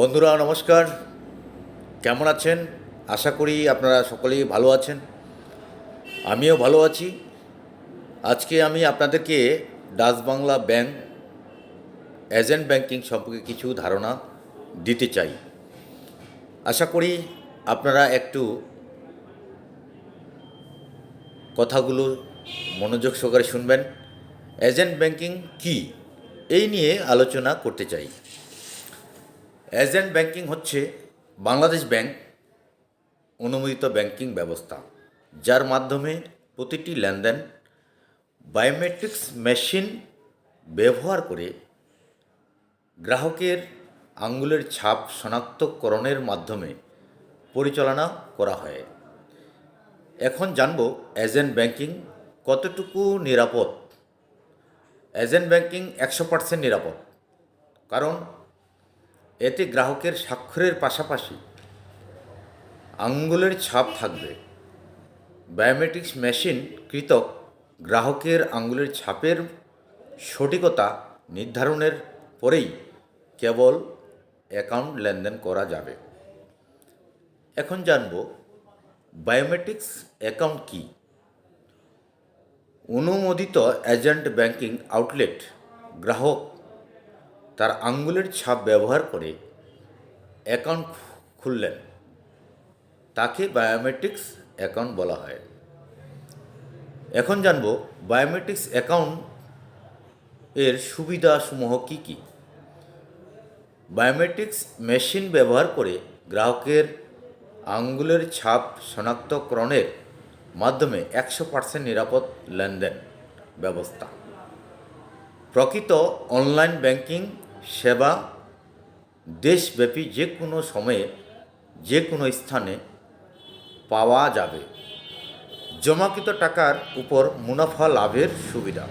বন্ধুরা, নমস্কার। কেমন আছেন? আশা করি আপনারা সকলেই ভালো আছেন। আমিও ভালো আছি। আজকে আমি আপনাদেরকে Dutch Bangla bank agent banking সম্পর্কে কিছু ধারণা দিতে চাই। আশা করি আপনারা একটু কথাগুলো মনোযোগ সহকারে শুনবেন। এজেন্ট ব্যাংকিং কি? এই নিয়ে আলোচনা করতে চাই। এজেন্ট ব্যাংকিং হচ্ছে বাংলাদেশ ব্যাংক অনুমোদিত ব্যাংকিং ব্যবস্থা, যার মাধ্যমে প্রতিটি লেনদেন বায়োমেট্রিক্স মেশিন ব্যবহার করে গ্রাহকের আঙ্গুলের ছাপ শনাক্তকরণের মাধ্যমে পরিচালনা করা হয়। এখন জানব এজেন্ট ব্যাংকিং কতটুকু নিরাপদ। এজেন্ট ব্যাংকিং একশো পার্সেন্ট নিরাপদ, কারণ এতে গ্রাহকের স্বাক্ষরের পাশাপাশি আঙ্গুলের ছাপ থাকবে। বায়োমেট্রিক্স মেশিন কৃতক গ্রাহকের আঙ্গুলের ছাপের সঠিকতা নির্ধারণের পরেই কেবল অ্যাকাউন্ট লেনদেন করা যাবে। এখন জানব বায়োমেট্রিক্স অ্যাকাউন্ট কী? অনুমোদিত এজেন্ট ব্যাংকিং আউটলেট গ্রাহক তার আঙ্গুলের ছাপ ব্যবহার করে অ্যাকাউন্ট খুললেন। তাকে বায়োমেট্রিক্স অ্যাকাউন্ট বলা হয়। এখন জানব বায়োমেট্রিক্স অ্যাকাউন্ট এর সুবিধাসমূহ কী কী? বায়োমেট্রিক্স মেশিন ব্যবহার করে গ্রাহকের আঙ্গুলের ছাপ শনাক্তকরণের মাধ্যমে একশো পার্সেন্ট নিরাপদ লেনদেন ব্যবস্থা। প্রকৃত অনলাইন ব্যাংকিং সেবা, দেশব্যাপী যে কোনো সময়ে যে কোনো স্থানে পাওয়া যাবে। জমাকৃত টাকার উপর মুনাফা লাভের সুবিধা।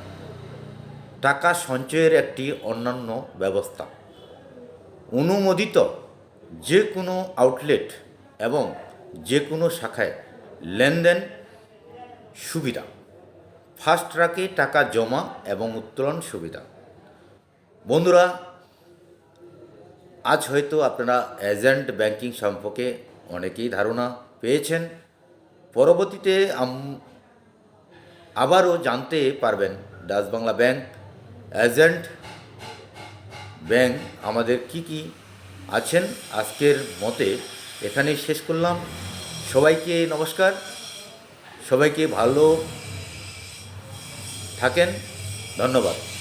টাকা সঞ্চয়ের একটি অন্যান্য ব্যবস্থা। অনুমোদিত যে কোনো আউটলেট এবং যে কোনো শাখায় লেনদেন সুবিধা। ফাস্ট ট্রাকে টাকা জমা এবং উত্তোলন সুবিধা। বন্ধুরা আজ হয়তো আপনারা এজেন্ট ব্যাংকিং সম্পর্কে অনেকেই ধারণা পেয়েছেন। পরবর্তীতে আবারও জানতে পারবেন, Dutch Bangla bank, agent bank আমাদের কি কি আছেন আজকের মতে। এখানেই শেষ করলাম। সবাইকে নমস্কার। সবাইকে ভালো থাকেন। ধন্যবাদ।